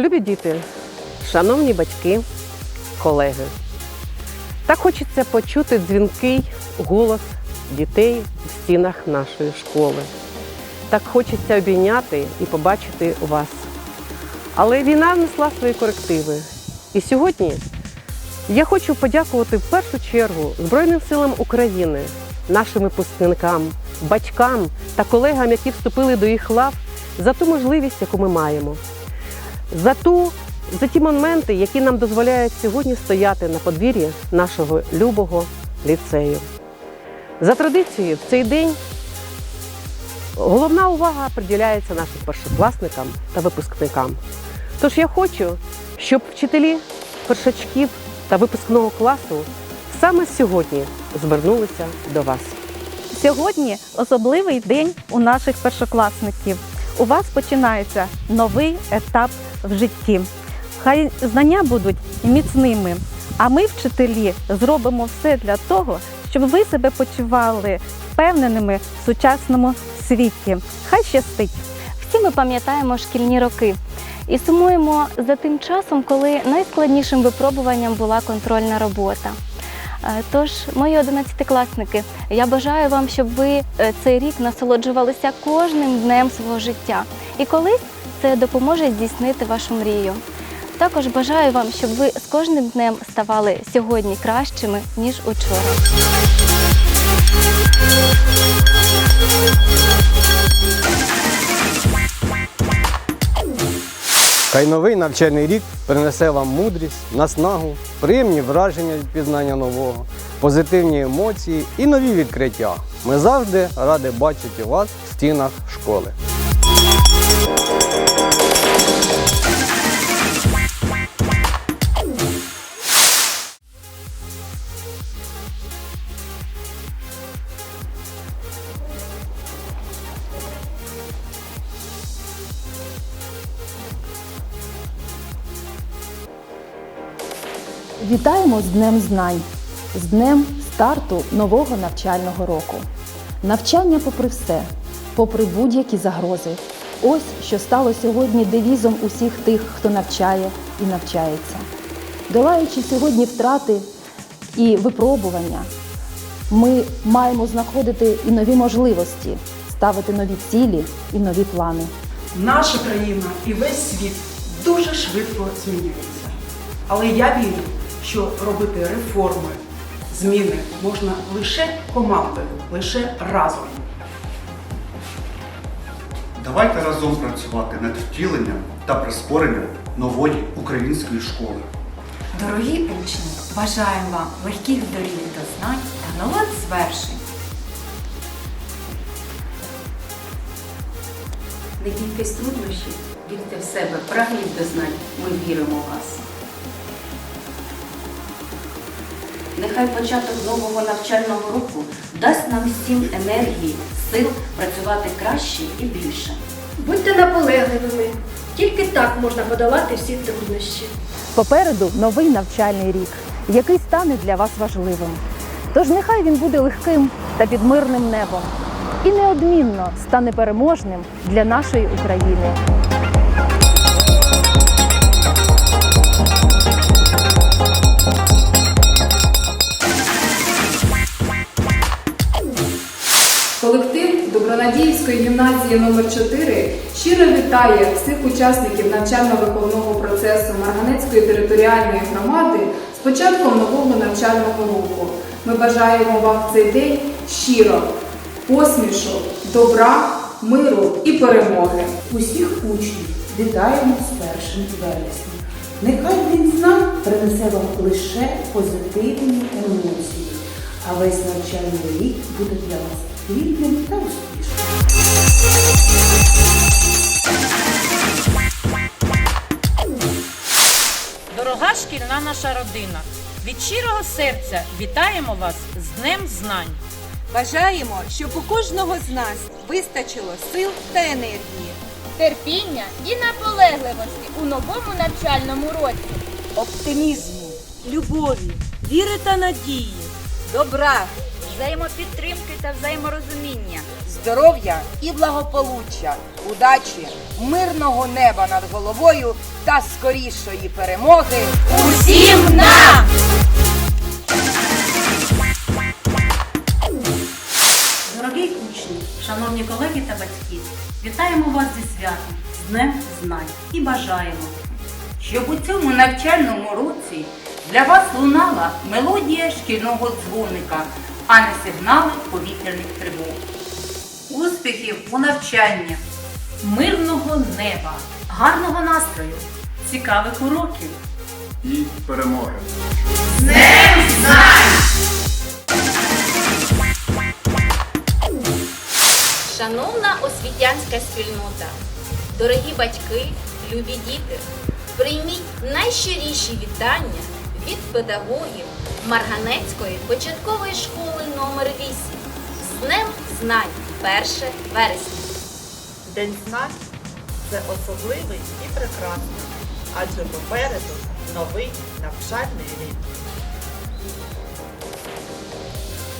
Любі діти, шановні батьки, колеги. Так хочеться почути дзвінкий голос дітей в стінах нашої школи. Так хочеться обійняти і побачити вас. Але війна внесла свої корективи. І сьогодні я хочу подякувати в першу чергу Збройним силам України, нашим випускникам, батькам та колегам, які вступили до їх лав, за ту можливість, яку ми маємо, за, ту, за ті моменти, які нам дозволяють сьогодні стояти на подвір'ї нашого любого ліцею. За традицією, в цей день головна увага приділяється нашим першокласникам та випускникам. Тож я хочу, щоб вчителі першачків та випускного класу саме сьогодні звернулися до вас. Сьогодні особливий день у наших першокласників. У вас починається новий етап в житті. Хай знання будуть міцними, а ми, вчителі, зробимо все для того, щоб ви себе почували впевненими в сучасному світі. Хай щастить! Всі ми пам'ятаємо шкільні роки і сумуємо за тим часом, коли найскладнішим випробуванням була контрольна робота. Е, Тож, мої одинадцятикласники, я бажаю вам, щоб ви е, цей рік насолоджувалися кожним днем свого життя. І колись це допоможе здійснити вашу мрію. Також бажаю вам, щоб ви з кожним днем ставали сьогодні кращими, ніж учора. Хай новий навчальний рік принесе вам мудрість, наснагу, приємні враження від пізнання нового, позитивні емоції і нові відкриття. Ми завжди раді бачити вас в стінах школи. Вітаємо з Днем Знань, з Днем старту нового навчального року. Навчання попри все, попри будь-які загрози. Ось що стало сьогодні девізом усіх тих, хто навчає і навчається. Долаючи сьогодні втрати і випробування, ми маємо знаходити і нові можливості, ставити нові цілі і нові плани. Наша країна і весь світ дуже швидко змінюються. Але я вірю, що робити реформи, зміни можна лише командою, лише разом. Давайте разом працювати над втіленням та прискоренням нової української школи. Дорогі учні, бажаємо вам легких доріг до знань та нових звершень. Не бійтесь труднощів, вірте в себе, прагніть до знань, ми віримо в вас. Нехай початок нового навчального року дасть нам всім енергії, сил працювати краще і більше. Будьте наполегливими. Тільки так можна подолати всі труднощі. Попереду новий навчальний рік, який стане для вас важливим. Тож нехай він буде легким та під мирним небом і неодмінно стане переможним для нашої України. Колектив Добронадіївської гімназії номер 4 щиро вітає всіх учасників навчально-виховного процесу Марганецької територіальної громади з початком нового навчального року. Ми бажаємо вам в цей день щиро посмішок, добра, миру і перемоги. Усіх учнів вітаємо з першим вересня. Нехай він знань принесе вам лише позитивні емоції, а весь навчальний рік буде для вас плідним та успішним. Дорога шкільна наша родина. Від щирого серця вітаємо вас з Днем Знань. Бажаємо, щоб у кожного з нас вистачило сил та енергії. терпіння і наполегливості у новому навчальному році. оптимізму, любові, віри та надії, добра, Взаємопідтримки та взаєморозуміння. здоров'я і благополуччя, удачі, мирного неба над головою та скорішої перемоги Усім нам! Шановні колеги та батьки, вітаємо вас зі святом, з Днем Знань і бажаємо, щоб у цьому навчальному році для вас лунала мелодія шкільного дзвоника, а не сигнали повітряних тривог. успіхів у навчанні, мирного неба, гарного настрою, цікавих уроків. І перемоги. Шановна освітянська спільнота, дорогі батьки, любі діти, прийміть найщиріші вітання від педагогів Марганецької початкової школи номер 8 з Днем Знань 1 вересня. День знань це особливий і прекрасний, адже попереду новий навчальний рік.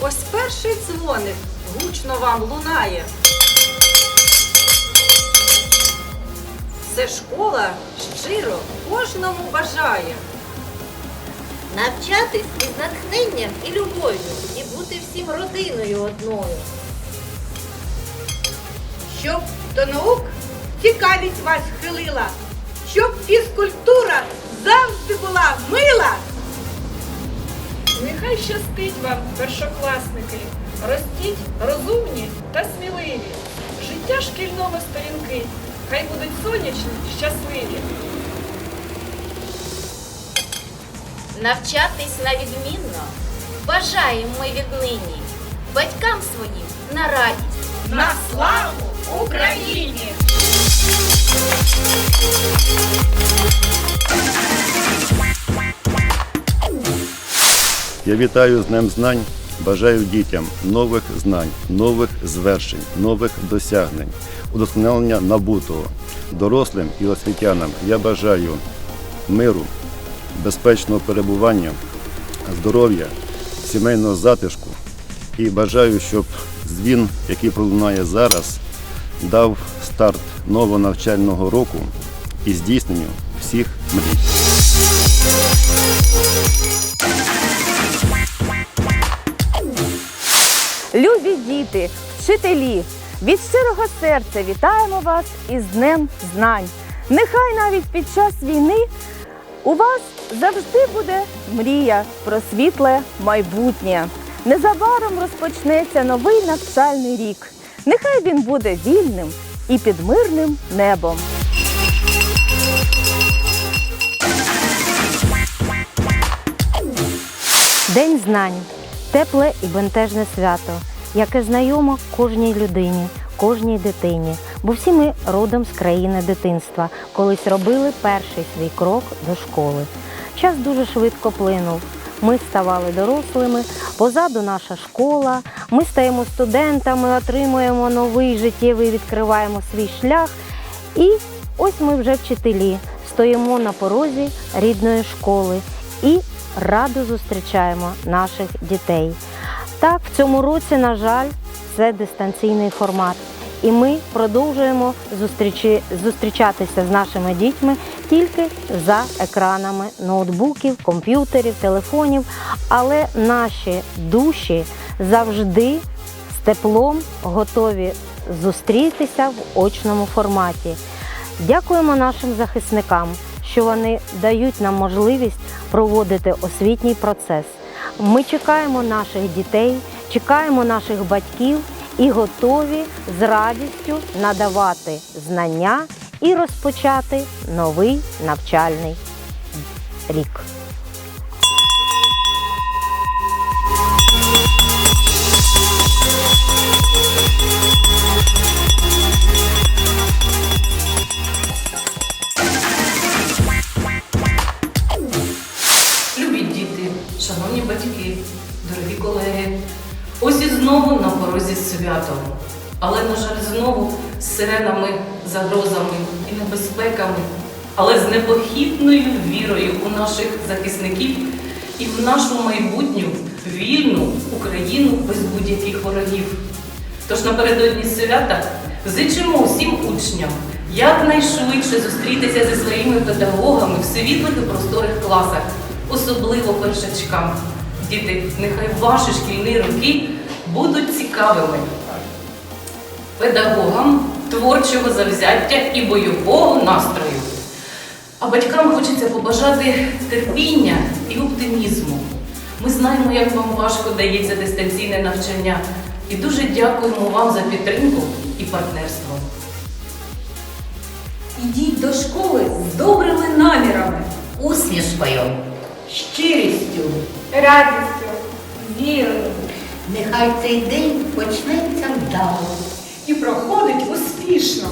Ось перший дзвоник гучно вам лунає. Це школа щиро кожному бажає. Навчатись із натхненням і любов'ю, і бути всім родиною одною. Щоб до наук цікавість вас хилила, щоб фізкультура завжди була мила. Нехай щастить вам, першокласники, ростіть розумні та сміливі. Життя шкільного сторінки, хай будуть сонячні, щасливі. Навчатись на відмінно бажаємо ми віднині батькам своїм на радість. На славу Україні! Я вітаю з Днем Знань, бажаю дітям нових знань, нових звершень, нових досягнень, удосконалення набутого. Дорослим і освітянам я бажаю миру, безпечного перебування, здоров'я, сімейного затишку і бажаю, щоб дзвін, який пролунає зараз, дав старт нового навчального року і здійсненню всіх мрій. Любі діти, вчителі, від щирого серця вітаємо вас із Днем Знань. Нехай навіть під час війни у вас завжди буде мрія про світле майбутнє. Незабаром розпочнеться новий навчальний рік. Нехай він буде вільним і під мирним небом. День знань тепле і бентежне свято, яке знайомо кожній людині, кожній дитині. Бо всі ми родом з країни дитинства, колись робили перший свій крок до школи. Час дуже швидко плинув. Ми ставали дорослими, позаду наша школа, ми стаємо студентами, отримуємо новий життєвий, відкриваємо свій шлях. І ось ми вже вчителі, стоїмо на порозі рідної школи і радо зустрічаємо наших дітей. Так, в цьому році, на жаль, це дистанційний формат. І ми продовжуємо зустрічі, зустрічатися з нашими дітьми тільки за екранами ноутбуків, комп'ютерів, телефонів. Але наші душі завжди з теплом готові зустрітися в очному форматі. Дякуємо нашим захисникам, що вони дають нам можливість проводити освітній процес. Ми чекаємо наших дітей, чекаємо наших батьків і готові з радістю надавати знання і розпочати новий навчальний рік. Шановні батьки, дорогі колеги, ось і знову на порозі свято. Але, на жаль, знову з сиренами, загрозами і небезпеками, але з непохитною вірою у наших захисників і в нашу майбутню вільну Україну без будь-яких ворогів. Тож напередодні свята зичимо усім учням якнайшвидше зустрітися зі своїми педагогами в світлих і просторих класах, особливо першачкам. Діти, нехай ваші шкільні роки будуть цікавими. Педагогам творчого завзяття і бойового настрою. А батькам хочеться побажати терпіння і оптимізму. Ми знаємо, як вам важко дається дистанційне навчання, і дуже дякуємо вам за підтримку і партнерство. Ідіть до школи з добрими намірами, Усмішкою. Щирістю, радістю, вірою. Нехай цей день почнеться вдало. І проходить успішно.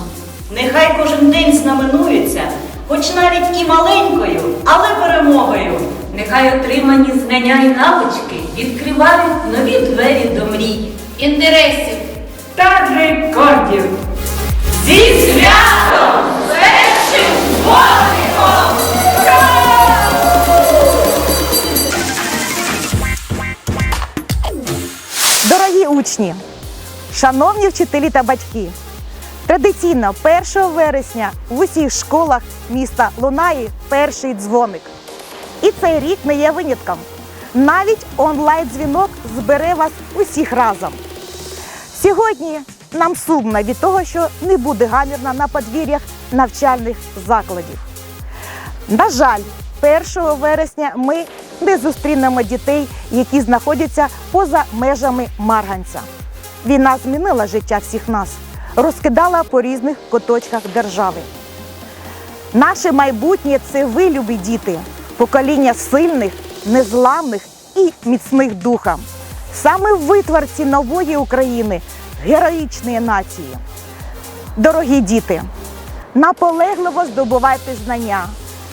Нехай кожен день знаменується, хоч навіть і маленькою, але перемогою. Нехай отримані знання і навички відкривають нові двері до мрій, інтересів Та рекордів. Зі святом! Першим дзвоником! Учні, шановні вчителі та батьки, традиційно 1 вересня в усіх школах міста лунає перший дзвоник. І цей рік не є винятком. Навіть онлайн-дзвінок збере вас усіх разом. Сьогодні нам сумно від того, що не буде гамірна на подвір'ях навчальних закладів. На жаль, 1 вересня ми не зустрінемо дітей, які знаходяться поза межами Марганця. Війна змінила життя всіх нас, розкидала по різних куточках держави. Наше майбутнє це ви, любі діти, покоління сильних, незламних і міцних духом. Саме ви творці нової України, героїчної нації. Дорогі діти, наполегливо здобувайте знання,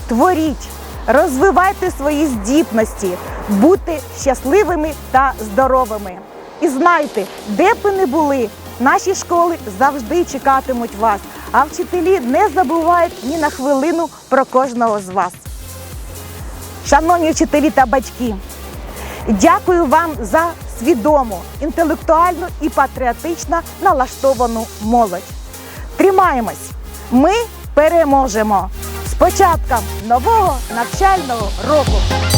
творіть, розвивайте свої здібності, будьте щасливими та здоровими. І знайте, де б ви не були, наші школи завжди чекатимуть вас, а вчителі не забувають ні на хвилину про кожного з вас. Шановні вчителі та батьки, дякую вам за свідому, інтелектуальну і патріотично налаштовану молодь. Тримаємось! Ми переможемо! З початком нового навчального року!